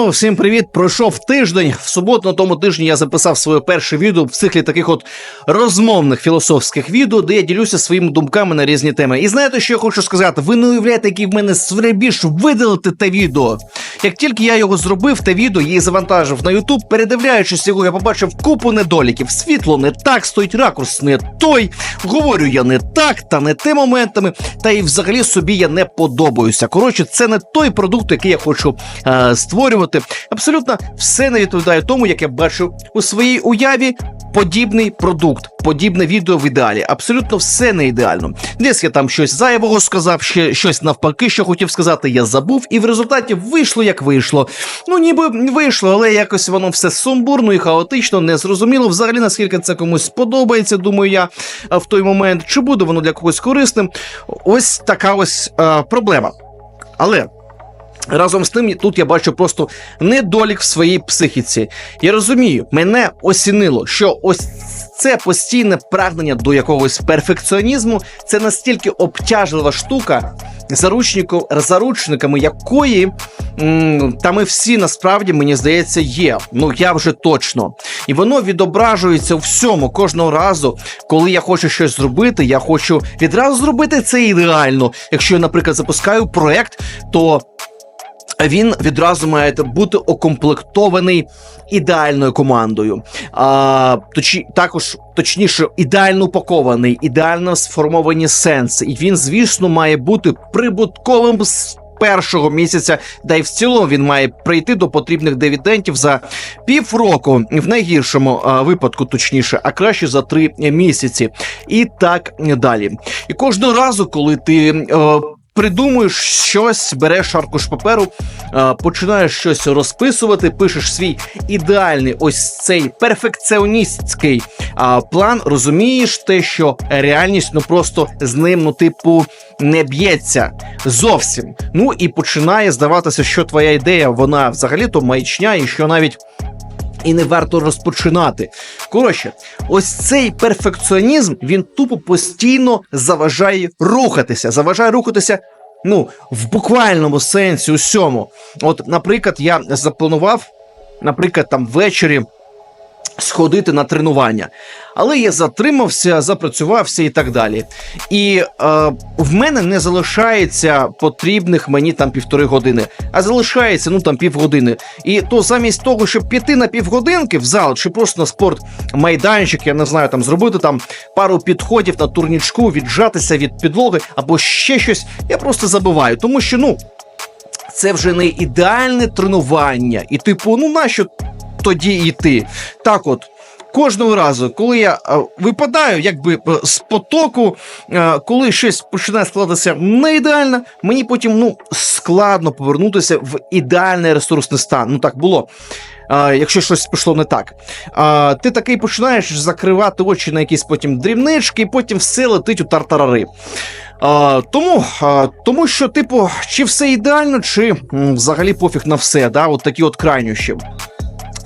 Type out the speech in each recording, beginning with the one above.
Ну, Всім привіт! Пройшов тиждень. В суботу на тому тижні я записав своє перше відео в циклі таких от розмовних філософських відео, де я ділюся своїми думками на різні теми. І знаєте, що я хочу сказати? Ви не уявляєте, який в мене свребіж видалити те відео. Як тільки я його зробив, те відео її завантажив на YouTube, передивляючись його, я побачив купу недоліків. Світло не так, стоїть ракурс не той. Говорю я не так, та не тими моментами. Та і взагалі собі я не подобаюся. Коротше, це не той продукт, який я хочу е, створювати. Абсолютно все не відповідає тому, як я бачу у своїй уяві. Подібний продукт, подібне відео в ідеалі. Абсолютно все не ідеально. Десь я там щось зайвого сказав, ще щось навпаки, що хотів сказати, я забув, і в результаті вийшло як вийшло. Ну, ніби вийшло, але якось воно все сумбурно і хаотично, не зрозуміло взагалі, наскільки це комусь сподобається, думаю я в той момент, чи буде воно для когось корисним. Ось така ось е, проблема. Але. Разом з тим, тут я бачу просто недолік в своїй психіці. Я розумію, мене осінило, що ось це постійне прагнення до якогось перфекціонізму це настільки обтяжлива штука, заручниками якої м, та ми всі насправді, мені здається, є. Ну я вже точно. І воно відображується у всьому кожного разу, коли я хочу щось зробити, я хочу відразу зробити це ідеально. Якщо я, наприклад, запускаю проект, то він відразу має бути окомплектований ідеальною командою. А, точі, також, точніше, ідеально упакований, ідеально сформовані сенси. І він, звісно, має бути прибутковим з першого місяця, да й в цілому він має прийти до потрібних дивідендів за півроку, в найгіршому а, випадку, точніше, а краще за три місяці. І так далі. І кожного разу, коли ти. е, Придумуєш щось, береш аркуш паперу, е, починаєш щось розписувати, пишеш свій ідеальний ось цей перфекціоністський план. Розумієш те, що реальність ну просто з ним, ну, типу, не б'ється зовсім. Ну і починає здаватися, що твоя ідея, вона взагалі-то маячня, і що навіть. І не варто розпочинати. Коротше, ось цей перфекціонізм він тупо постійно заважає рухатися. Заважає рухатися, ну, в буквальному сенсі усьому. От, наприклад, я запланував, наприклад, там ввечері сходити на тренування. Але я затримався, запрацювався і так далі. І е, в мене не залишається потрібних мені там півтори години, а залишається ну там півгодини. І то замість того, щоб піти на півгодинки в зал чи просто на спорт майданчик, я не знаю, там зробити там пару підходів на турнічку, віджатися від підлоги або ще щось, я просто забуваю, тому що ну. Це вже не ідеальне тренування, і типу, ну нащо тоді йти? Так, от кожного разу, коли я е, випадаю, якби е, з потоку, е, коли щось починає складатися не ідеально, мені потім ну складно повернутися в ідеальний ресурсний стан. Ну так було. Якщо щось пішло не так, ти такий починаєш закривати очі на якісь потім дрібнички, і потім все летить у тартарари. Тому, тому що, типу, чи все ідеально, чи взагалі пофіг на все, да, от такі от крайнощі.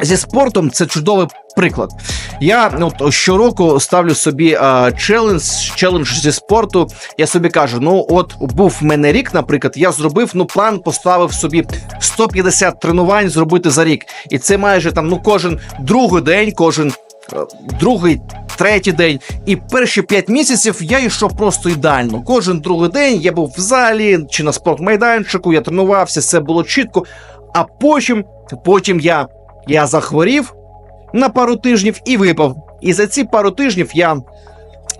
Зі спортом це чудовий приклад. Я от, щороку ставлю собі а, челендж, челендж зі спорту. Я собі кажу: ну от був в мене рік, наприклад, я зробив ну план, поставив собі 150 тренувань зробити за рік. І це майже там ну кожен другий день, кожен е, другий. Третій день, і перші п'ять місяців я йшов просто ідеально. Кожен другий день я був в залі чи на спортмайданчику, я тренувався, все було чітко. А потім, потім я, я захворів на пару тижнів і випав. І за ці пару тижнів я,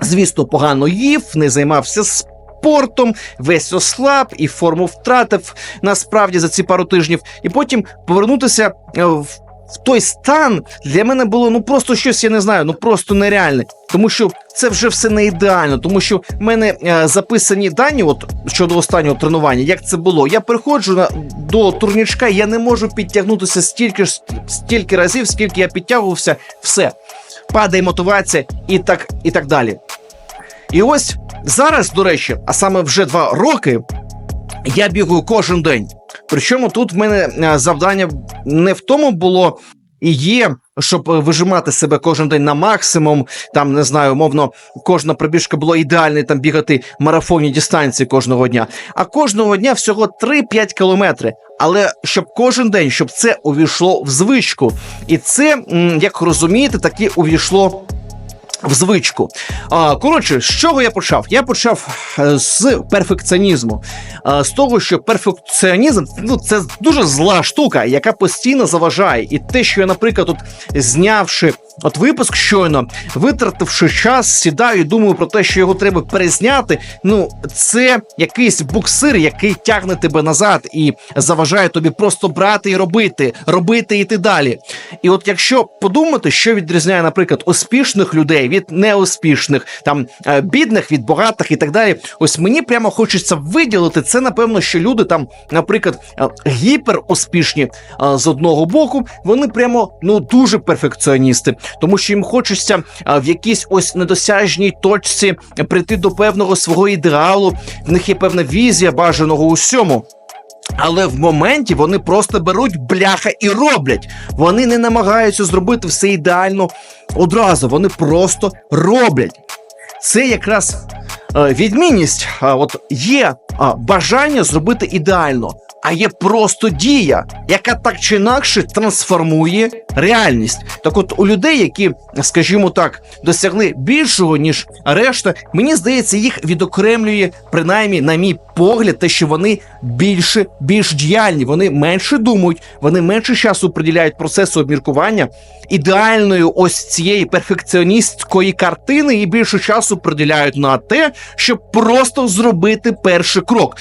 звісно, погано їв, не займався спортом, весь ослаб і форму втратив насправді за ці пару тижнів. І потім повернутися е, в. В той стан для мене було ну просто щось, я не знаю, ну просто нереальне. Тому що це вже все не ідеально, тому що в мене е, записані дані, от щодо останнього тренування, як це було. Я приходжу на до турнічка, я не можу підтягнутися стільки ж стільки разів, скільки я підтягувався, все падає мотивація і так, і так далі. І ось зараз, до речі, а саме вже два роки, я бігаю кожен день. Причому тут в мене е, завдання не в тому було і є, щоб е, вижимати себе кожен день на максимум. Там не знаю, умовно, кожна пробіжка була ідеальна, там бігати марафонні дистанції кожного дня. А кожного дня всього 3-5 кілометри. Але щоб кожен день, щоб це увійшло в звичку. І це, як розумієте, таки увійшло. В звичку. А, коротше, з чого я почав? Я почав е, з перфекціонізму. А, з того, що перфекціонізм ну, це дуже зла штука, яка постійно заважає. І те, що я, наприклад, тут знявши от випуск щойно, витративши час, сідаю і думаю про те, що його треба перезняти. Ну, це якийсь буксир, який тягне тебе назад і заважає тобі просто брати і робити, робити і йти далі. І от якщо подумати, що відрізняє, наприклад, успішних людей від неуспішних, там е, бідних від багатих і так далі, ось мені прямо хочеться виділити це. Напевно, що люди там, наприклад, е, гіперуспішні е, з одного боку, вони прямо ну дуже перфекціоністи, тому що їм хочеться в якійсь ось недосяжній точці прийти до певного свого ідеалу. В них є певна візія бажаного усьому. Але в моменті вони просто беруть бляха і роблять. Вони не намагаються зробити все ідеально одразу. Вони просто роблять. Це якраз е, відмінність. От є бажання зробити ідеально, а є просто дія, яка так чи інакше трансформує реальність. Так, от у людей, які, скажімо так, досягли більшого ніж решта, мені здається, їх відокремлює принаймні, на мій погляд, те, що вони більше більш діяльні, вони менше думають, вони менше часу приділяють процесу обміркування ідеальної ось цієї перфекціоністської картини і більше часу приділяють на те, щоб просто зробити перший крок.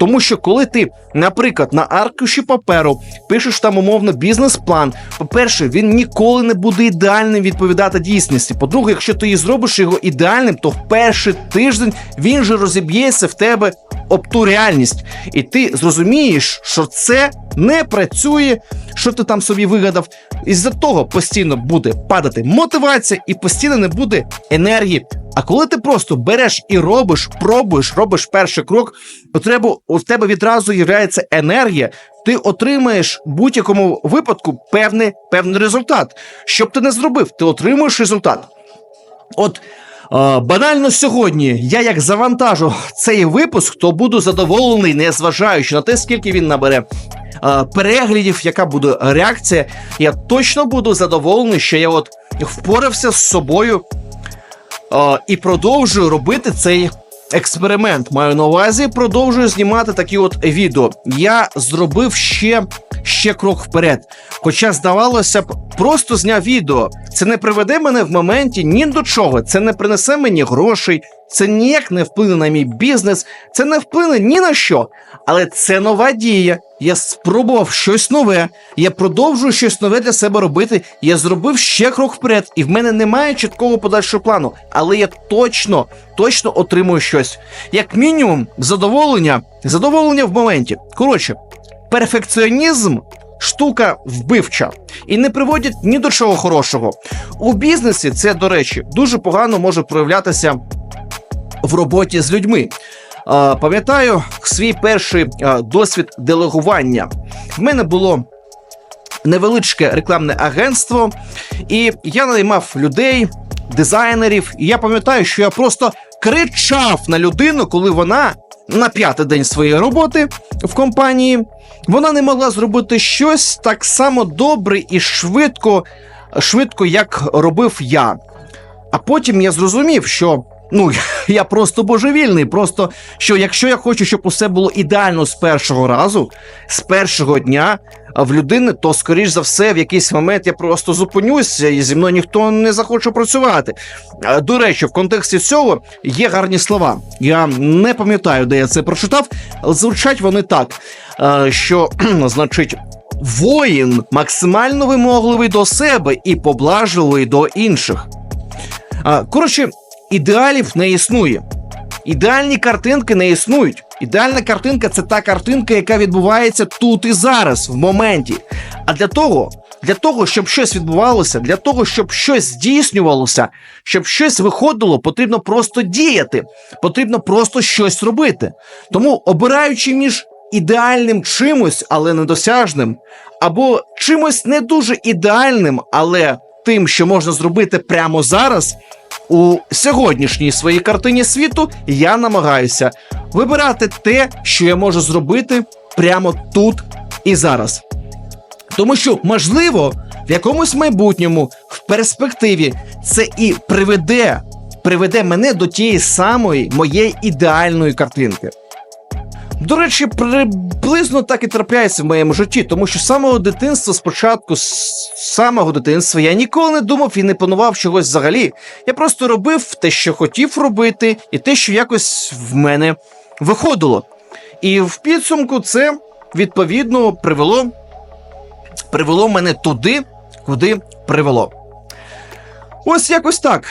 Тому що коли ти, наприклад, на аркуші паперу пишеш там умовно бізнес-план, по-перше, він ніколи не буде ідеальним відповідати дійсності. По-друге, якщо ти зробиш його ідеальним, то в перший тиждень він же розіб'ється в тебе об ту реальність, і ти зрозумієш, що це не працює, що ти там собі вигадав. Із-за того постійно буде падати мотивація і постійно не буде енергії. А коли ти просто береш і робиш, пробуєш, робиш перший крок, то треба у тебе відразу з'являється енергія. Ти отримаєш в будь-якому випадку певний, певний результат. Що б ти не зробив, ти отримуєш результат. От е, банально сьогодні я як завантажу цей випуск, то буду задоволений, незважаючи на те, скільки він набере. е, Переглядів, яка буде реакція, я точно буду задоволений, що я от впорався з собою і продовжую робити цей експеримент. Маю на увазі, продовжую знімати такі от відео. Я зробив ще, ще крок вперед. Хоча, здавалося б, просто зняв відео. Це не приведе мене в моменті ні до чого. Це не принесе мені грошей, це ніяк не вплине на мій бізнес, це не вплине ні на що. Але це нова дія. Я спробував щось нове. Я продовжую щось нове для себе робити. Я зробив ще крок вперед, і в мене немає чіткого подальшого плану. Але я точно, точно отримую щось. Як мінімум, задоволення, задоволення в моменті. Коротше, перфекціонізм. Штука вбивча і не приводять ні до чого хорошого. У бізнесі це, до речі, дуже погано може проявлятися в роботі з людьми. Пам'ятаю свій перший досвід делегування. В мене було невеличке рекламне агентство, і я наймав людей, дизайнерів. І я пам'ятаю, що я просто кричав на людину, коли вона на п'ятий день своєї роботи в компанії вона не могла зробити щось так само добре і швидко, швидко, як робив я. А потім я зрозумів, що ну я просто божевільний. Просто що якщо я хочу, щоб усе було ідеально з першого разу, з першого дня в людини, то скоріш за все, в якийсь момент я просто зупинюся, і зі мною ніхто не захоче працювати. До речі, в контексті цього є гарні слова. Я не пам'ятаю, де я це прочитав, звучать вони так, що значить. Воїн максимально вимогливий до себе і поблажливий до інших. Коротше, ідеалів не існує. Ідеальні картинки не існують. Ідеальна картинка це та картинка, яка відбувається тут і зараз, в моменті. А для того, для того, щоб щось відбувалося, для того, щоб щось здійснювалося, щоб щось виходило, потрібно просто діяти, потрібно просто щось робити. Тому, обираючи між ідеальним чимось, але недосяжним, або чимось не дуже ідеальним, але тим, що можна зробити прямо зараз. У сьогоднішній своїй картині світу я намагаюся вибирати те, що я можу зробити прямо тут і зараз. Тому що, можливо, в якомусь майбутньому, в перспективі, це і приведе, приведе мене до тієї самої моєї ідеальної картинки. До речі, приблизно так і трапляється в моєму житті, тому що з самого дитинства, спочатку, з самого дитинства, я ніколи не думав і не планував чогось взагалі. Я просто робив те, що хотів робити, і те, що якось в мене виходило. І в підсумку це відповідно привело, привело мене туди, куди привело. Ось якось так.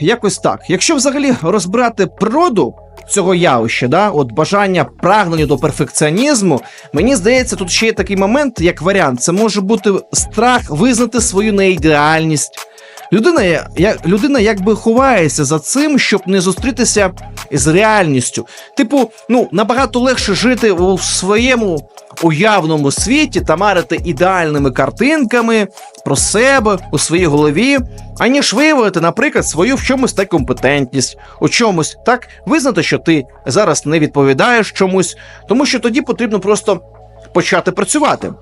Якось так. Якщо взагалі розбирати природу цього явища, да, от бажання прагнення до перфекціонізму, мені здається, тут ще є такий момент, як варіант. Це може бути страх визнати свою неідеальність. Людина, я, людина якби ховається за цим, щоб не зустрітися з реальністю. Типу, ну набагато легше жити у своєму уявному світі та марити ідеальними картинками про себе у своїй голові, аніж виявити, наприклад, свою в чомусь некомпетентність, у чомусь так визнати, що ти зараз не відповідаєш чомусь, тому що тоді потрібно просто почати працювати,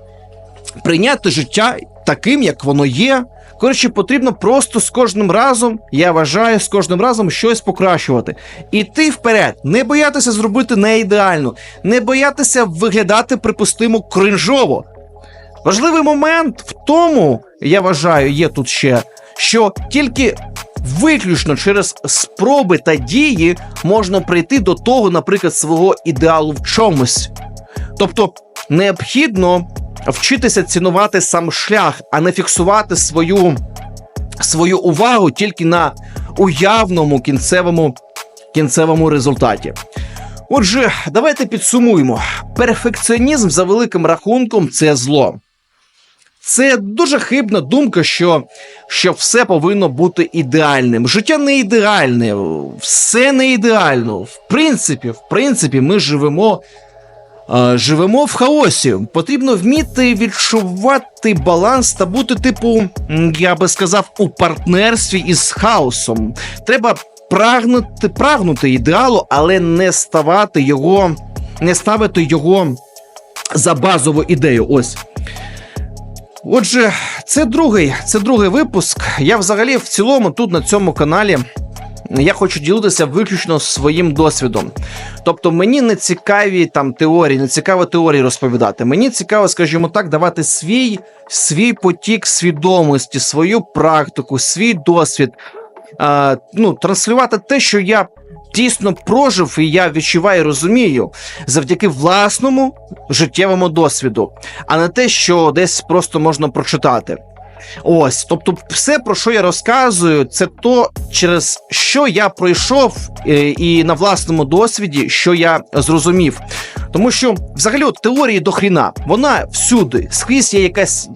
прийняти життя таким, як воно є. Коротше, потрібно просто з кожним разом, я вважаю, з кожним разом щось покращувати. Іти вперед, не боятися зробити не ідеально, не боятися виглядати припустимо кринжово. Важливий момент в тому, я вважаю, є тут ще, що тільки виключно через спроби та дії можна прийти до того, наприклад, свого ідеалу в чомусь. Тобто необхідно вчитися цінувати сам шлях, а не фіксувати свою, свою увагу тільки на уявному кінцевому, кінцевому результаті. Отже, давайте підсумуємо: перфекціонізм за великим рахунком це зло. Це дуже хибна думка, що що все повинно бути ідеальним. Життя не ідеальне, все не ідеально. В принципі, в принципі, ми живемо живемо в хаосі. Потрібно вміти відчувати баланс та бути, типу, я би сказав, у партнерстві із хаосом. Треба прагнути прагнути ідеалу, але не ставати його, не ставити його за базову ідею. Ось. Отже, це другий, це другий випуск. Я взагалі в цілому тут на цьому каналі я хочу ділитися виключно своїм досвідом. Тобто мені не цікаві там теорії, не цікаво теорії розповідати. Мені цікаво, скажімо так, давати свій свій потік свідомості, свою практику, свій досвід, а, ну, транслювати те, що я дійсно прожив, і я відчуваю, і розумію завдяки власному життєвому досвіду, а не те, що десь просто можна прочитати. Ось, тобто, все, про що я розказую, це то, через що я пройшов, е, і на власному досвіді, що я зрозумів. Тому що, взагалі, теорії до хріна, вона всюди, скрізь є якась.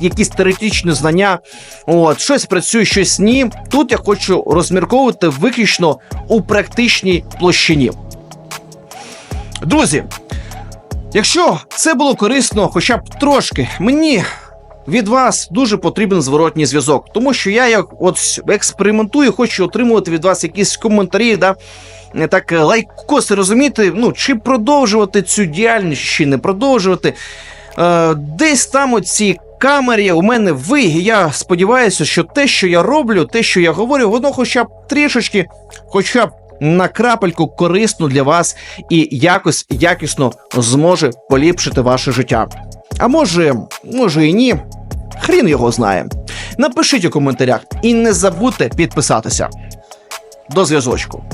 Якісь теоретичні знання, от щось працює, щось ні. Тут я хочу розмірковувати виключно у практичній площині. Друзі, якщо це було корисно, хоча б трошки, мені від вас дуже потрібен зворотній зв'язок, тому що я як от експериментую, хочу отримувати від вас якісь коментарі, да. Так, лайкоси розуміти, ну чи продовжувати цю діяльність, чи не продовжувати. Е, Десь там оці камері у мене ви. Я сподіваюся, що те, що я роблю, те, що я говорю, воно хоча б трішечки, хоча б на крапельку корисно для вас і якось якісно зможе поліпшити ваше життя. А може, може і ні. Хрін його знає. Напишіть у коментарях і не забудьте підписатися. До зв'язочку.